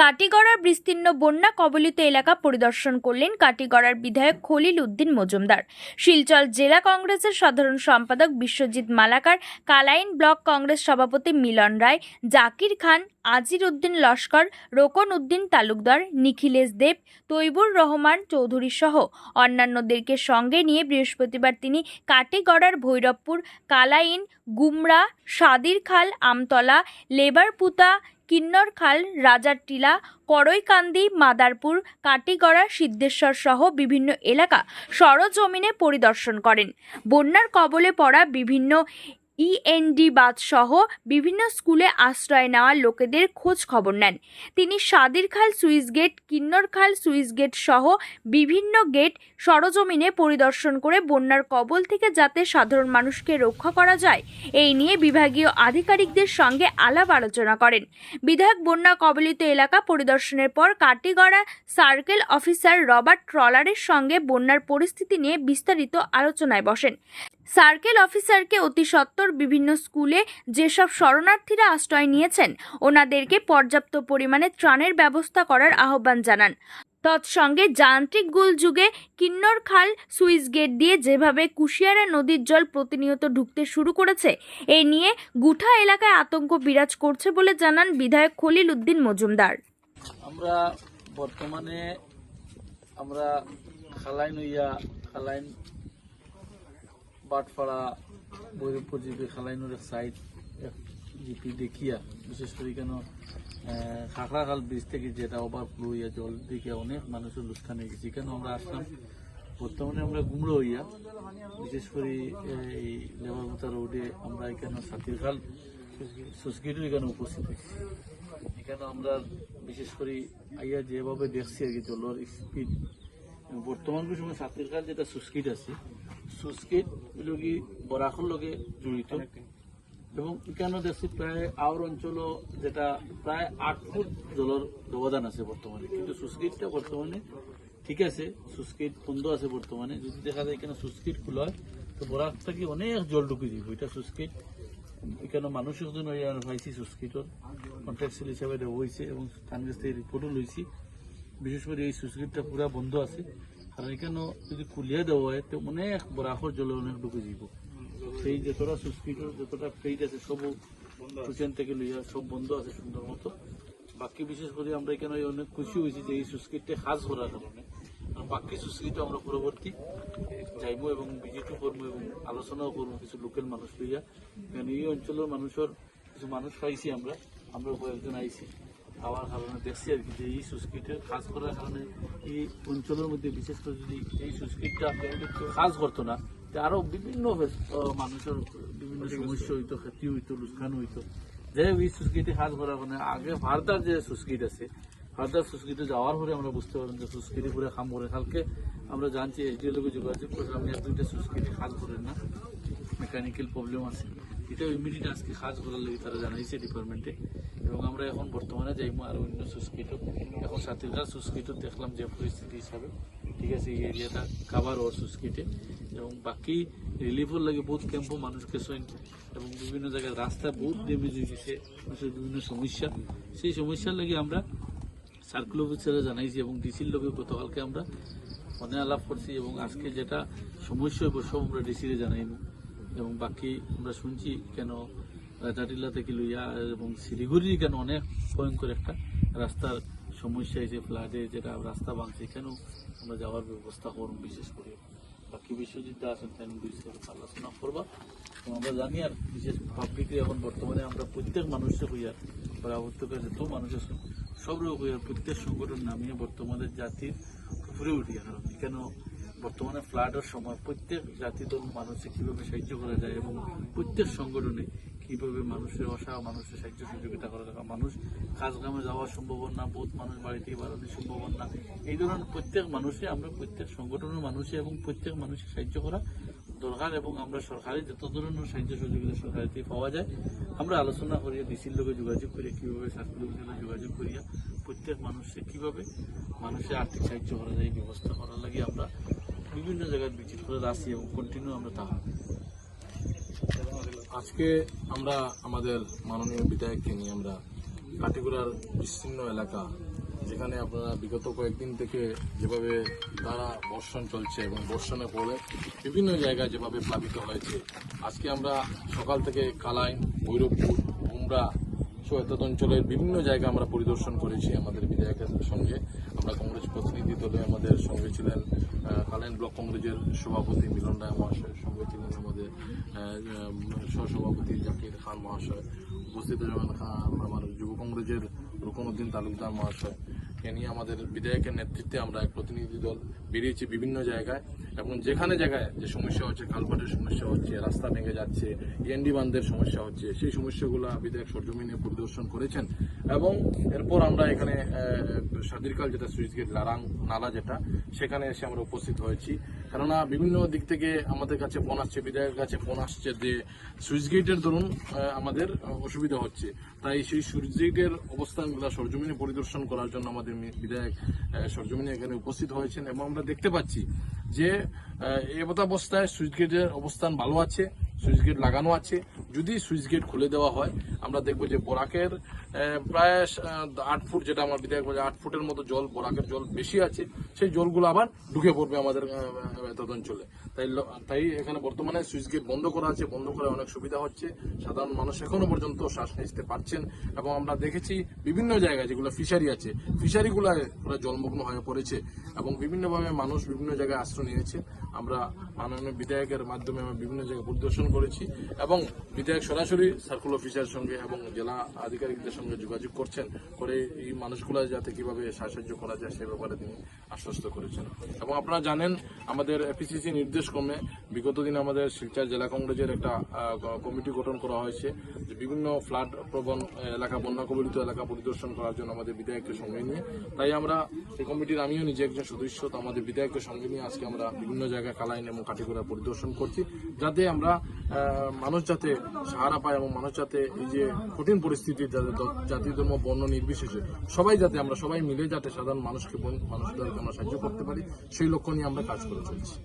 কাটিগড়ার বিস্তীর্ণ বন্যা কবলিত এলাকা পরিদর্শন করলেন কাটিগড়ার বিধায়ক খলিল উদ্দিন মজুমদার। শিলচর জেলা কংগ্রেসের সাধারণ সম্পাদক বিশ্বজিৎ মালাকার, কালাইন ব্লক কংগ্রেস সভাপতি মিলন রায়, জাকির খান আজির উদ্দিন লস্কর রোকন উদ্দিন তালুকদার, নিখিলেশ দেব, তৈবুর রহমান চৌধুরী সহ অন্যান্যদেরকে সঙ্গে নিয়ে বৃহস্পতিবার তিনি কাটিগড়ার ভৈরবপুর, কালাইন, গুমরা সাদির খাল আমতলা, লেবারপুতা কিন্নর খাল রাজার টিলা করইকান্দি মাদারপুর, কাটিগড়া, সিদ্ধেশ্বর সহ বিভিন্ন এলাকা সরজমিনে পরিদর্শন করেন। বন্যার কবলে পড়া বিভিন্ন ইএনডি বাদ সহ বিভিন্ন স্কুলে আশ্রয় নেওয়া লোকেদের খোঁজ খবর নেন। তিনি সাদির খাল সুইচ গেট, কিন্নর খাল সুইচ গেট সহ বিভিন্ন গেট সরজমিনে পরিদর্শন করে বন্যার কবল থেকে যাতে সাধারণ মানুষকে রক্ষা করা যায়, এই নিয়ে বিভাগীয় আধিকারিকদের সঙ্গে আলাপ আলোচনা করেন। বিধায়ক বন্যা কবলিত এলাকা পরিদর্শনের পর কাটিগড়া সার্কেল অফিসার রবার্ট ট্রলারের সঙ্গে বন্যার পরিস্থিতি নিয়ে বিস্তারিত আলোচনায় বসেন। সার্কেল অফিসারকে অতি সত্বর বিভিন্ন স্কুলে যেসব শরণার্থীরা আশ্রয় নিয়েছেন, ওনাদেরকে পর্যাপ্ত পরিমাণে ত্রাণের ব্যবস্থা করার আহ্বান জানান। তৎসঙ্গে যান্ত্রিক গুল যুগে কিন্নর খাল সুইচ গেট দিয়ে যেভাবে কুশিয়ারা নদীর জল প্রতিনিয়ত ঢুকতে শুরু করেছে, এ নিয়ে গুঠা এলাকায় আতঙ্ক বিরাজ করছে বলে জানান বিধায়ক খলিল উদ্দিন মজুমদার। আমরা বর্তমানে আমরা খালাইন হইয়া খালাইন বাটপাড়া, বৈরবপুর জিপি খালাইনের এক সাইড জিপি দেখিয়া, বিশেষ করে কেন খাখরা খাল ব্রিজ থেকে যেটা ওভারফ্লো হইয়া জল দিকে অনেক মানুষের লুৎখান হয়ে গেছে। কেন আমরা আসলাম? বর্তমানে আমরা গুমড়ো হইয়া, বিশেষ করে এই লেবারমতা রোডে আমরা এখানে সাতির খাল সুসগিটও এখানে উপস্থিত হয়েছি। এখানে আমরা বিশেষ করে আইয়া যেভাবে দেখছি আর কি জলের স্পিড বর্তমান সময় সাতির খাল যেটা সুস্কিট আছে সুস্কিট কি বরাকর লগে জড়িত। এবং এখানে দেখছি প্রায় আওর অঞ্চল যেটা প্রায় আট ফুট জলের ব্যবধান আছে বর্তমানে। কিন্তু সুস্কিটটা বর্তমানে ঠিক আছে সুস্কিট বন্ধ আছে বর্তমানে। যদি দেখা যায় এখানে সুস্কিট খোলা হয়, তো বরাক থেকে অনেক জল ঢুকে দিব এটা সুস্কিট এখানে মানুষ একজন পাইছি সুস্কিটর কন্ট্রাকচুয়াল হিসাবে দেওয়া হয়েছে এবং কংগ্রেস থেকে রিপোর্টও লইছি। বিশেষ করে এই সুস্কিটটা পুরা বন্ধ আছে। কারণ এখানে যদি খুলিয়ে দেওয়া হয়, তো অনেক বরাকর জলে অনেক ঢুকে যাব সেই যতটা সুস্কিটর যতটা ফেইট আছে সব কুচেন থেকে লইয়া সব বন্ধ আছে সুন্দর মতো। বাকি বিশেষ করে আমরা এখানে অনেক খুশি হয়েছি যে এই সুস্কিটটা খাস করার কারণে। আর বাকি সুস্কিটও আমরা পরবর্তী যাইব এবং ভিজিটও করব এবং আলোচনাও করব কিছু লোকাল মানুষ লইয়া। কারণ এই অঞ্চলের মানুষের কিছু মানুষ পাইছি আমরা আমরা কয়েকজন আইছি। খাওয়ার কারণে দেখছি আর কি যে এই সুস্কিটের কাজ করার কারণে এই অঞ্চলের মধ্যে বিশেষ করে যদি এই সুস্কিটটা কাজ করতো না তো আরও বিভিন্ন মানুষের বিভিন্ন সমস্যা হইতো। ক্ষতি হইতো লুৎখান হইতো। যাই হোক এই সুস্কিটে কাজ করার কারণে আগে ভারতার যে সুস্কিট আছে ভারতার সুস্কিটে যাওয়ার পরে আমরা বুঝতে পারলাম যে সুস্কিটি পুরো কাম করে। কালকে আমরা জানছি লোকে যোগাযোগ করলাম এক দুইটা সুস্কিটে কাজ করেন না। মেকানিক্যাল প্রবলেম আছে। এটা ইমিডিয়েট আজকে কাজ করার লাগে তারা জানাইছে ডিপার্টমেন্টে এবং আমরা এখন বর্তমানে যাইমু আর অন্য সুস্কিটও এখন সাথীরা সুস্কিটও দেখলাম যে পরিস্থিতি হিসাবে। ঠিক আছে, এই এরিয়াটা কাভার ওর সুস্কিটে। এবং বাকি রিলিফের লাগে বহুত ক্যাম্পও মানুষকে সইন এবং বিভিন্ন জায়গায় রাস্তা বহুত ড্যামেজ হয়ে গেছে। মানুষের বিভিন্ন সমস্যা। সেই সমস্যার লাগে আমরা সার্কুল অফিসারে জানাইছি এবং ডিসির লোকে গতকালকে আমরা ফোনে আলাপ করছি। এবং আজকে যেটা সমস্যা হইব, সব আমরা ডিসিরে জানাইব এবং বাকি আমরা শুনছি কেন রাজাটিলা থেকে লইয়া এবং শিলিগুড়ি কেন অনেক ভয়ঙ্কর একটা রাস্তার সমস্যা হয়েছে ফ্লাডে যেটা রাস্তা ভাঙছে, এখানেও আমরা যাওয়ার ব্যবস্থা করব বিশেষ করে। বাকি বিশ্বজিৎ দা আছেন, তাই বিশেষ আলোচনা করবা। এবং আমরা জানি আর বিশেষ পাবলিকলি এখন বর্তমানে আমরা প্রত্যেক মানুষকে হইয়া পরাবর্তক যত মানুষ আছে, সব রোগ হইয়া প্রত্যেক সংগঠন নামিয়ে বর্তমানে জাতির উপরে উঠিয়া কারণ এখানে বর্তমানে ফ্লাডের সময় প্রত্যেক জাতি দল মানুষকে কীভাবে সাহায্য করা যায় এবং প্রত্যেক সংগঠনে কীভাবে মানুষের অসহায় মানুষের সাহায্য সহযোগিতা করা যায়। মানুষ কাজ কামে যাওয়া সম্ভব না বহুত মানুষ বাড়িতে বাড়ানো সম্ভব না এই ধরনের প্রত্যেক মানুষে আমরা প্রত্যেক সংগঠনের মানুষে এবং প্রত্যেক মানুষের সাহায্য করা দরকার এবং আমরা সরকারি যত ধরনের সাহায্য সহযোগিতা থেকে পাওয়া যায়, আমরা আলোচনা করিয়া ডিসির লোকে যোগাযোগ করিয়া, কীভাবে সার্কুল অফিসের যোগাযোগ করিয়া প্রত্যেক মানুষকে কীভাবে মানুষের আর্থিক সাহায্য করা যায়, ব্যবস্থা করার লাগে আমরা বিভিন্ন জায়গায় ভিজিট করে আসি এবং কন্টিনিউ আমরা তা আজকে আমরা আমাদের মাননীয় বিধায়ককে নিয়ে আমরা কাটিগুড়ার বিস্তীর্ণ এলাকা, যেখানে আপনারা বিগত কয়েকদিন থেকে যেভাবে তারা বর্ষণ চলছে এবং বর্ষণের পরে বিভিন্ন জায়গায় যেভাবে প্লাবিত হয়েছে, আজকে আমরা সকাল থেকে কালাইন ভৈরবপুর উমরা সহ অঞ্চলের বিভিন্ন জায়গা আমরা পরিদর্শন করেছি আমাদের বিধায়কের সঙ্গে। আমরা কংগ্রেস প্রতিনিধি দলে আমাদের সঙ্গে ছিলেন আহ, ব্লক কংগ্রেসের সভাপতি মিলন রায় মহাশয়ের সঙ্গে ছিলেন আমাদের সহসভাপতি জাকির খান মহাশয় উপস্থিত রহমান খান আমার যুব কংগ্রেসের রুকনুদ্দিন তালুকদার মহাশয়। কে নিয়ে আমাদের বিধায়কের নেতৃত্বে আমরা এক প্রতিনিধি দল বেরিয়েছি বিভিন্ন জায়গায়। এবং যেখানে জায়গায় যে সমস্যা হচ্ছে কালপাটের সমস্যা হচ্ছে রাস্তা ভেঙে যাচ্ছে ইএনডি বান্ধের সমস্যা হচ্ছে সেই সমস্যাগুলো বিধায়ক সরজমিনে পরিদর্শন করেছেন। এবং এরপর আমরা এখানে আহ, স্বাধীরকাল যেটা সুইচ গেট লারাং নালা যেটা সেখানে এসে আমরা উপস্থিত হয়েছি। কেননা বিভিন্ন দিক থেকে আমাদের কাছে ফোন আসছে বিধায়কের কাছে ফোন আসছে যে সুইচ গেটের আহ, আমাদের অসুবিধা হচ্ছে। তাই সেই সুইচ গেটের অবস্থানগুলো সরজমিনে পরিদর্শন করার জন্য আমাদের বিধায়ক সরজমিনে এখানে উপস্থিত হয়েছেন এবং আমরা দেখতে পাচ্ছি যে অবস্থায় সুইচ গেটের অবস্থান ভালো আছে। সুইচ গেট লাগানো আছে। যদি সুইচ গেট খুলে দেওয়া হয়, আমরা দেখব যে বরাকের প্রায় আট ফুট যেটা আমার বিধায়ক বলে আট ফুটের মতো জল, বরাকের জল বেশি আছে, সেই জলগুলো আবার ঢুকে পড়বে আমাদের অঞ্চলে তাই তাই এখানে বর্তমানে সুইচ গেট বন্ধ করা আছে, বন্ধ করে অনেক সুবিধা হচ্ছে। সাধারণ মানুষ এখনও পর্যন্ত শ্বাস নিতে পারছেন এবং আমরা দেখেছি বিভিন্ন জায়গায় যেগুলো ফিশারি আছে ফিশারিগুলো জলমগ্ন হয়ে পড়েছে এবং বিভিন্নভাবে মানুষ বিভিন্ন জায়গায় আশ্রয় নিয়েছে। আমরা মাননীয় বিধায়কের মাধ্যমে আমরা বিভিন্ন জায়গায় পরিদর্শন করেছি এবং বিধায়ক সরাসরি সার্কুল অফিসারের সঙ্গে এবং জেলা আধিকারিকদের সঙ্গে যোগাযোগ করছেন করে এই মানুষগুলো যাতে কীভাবে সাহায্য করা যায় সে ব্যাপারে তিনি আশ্বস্ত করেছেন। এবং আপনারা জানেন, আমাদের এপিসিসি নির্দেশ ক্রমে বিগত দিনে আমাদের শিলচর জেলা কংগ্রেসের একটা কমিটি গঠন করা হয়েছে যে বিভিন্ন ফ্লাড প্রবণ এলাকা বন্যা কবলিত এলাকা পরিদর্শন করার জন্য আমাদের বিধায়ককে সঙ্গে নিয়ে। তাই আমরা এই কমিটির আমিও নিজে একজন সদস্য, তো আমাদের বিধায়ককে সঙ্গে নিয়ে আজকে আমরা বিভিন্ন জায়গায় কালাইন এবং কাটিগড়া পরিদর্শন করছি, যাতে আমরা মানুষ যাতে সাহারা পায় এবং মানুষ যাতে এই যে কঠিন পরিস্থিতি, যাতে জাতি ধর্ম, বর্ণ নির্বিশেষে সবাই যাতে আমরা সবাই মিলে যাতে সাধারণ মানুষকে মানুষদেরকে আমরা সাহায্য করতে পারি, সেই লক্ষ্য নিয়ে আমরা কাজ করে চলছি।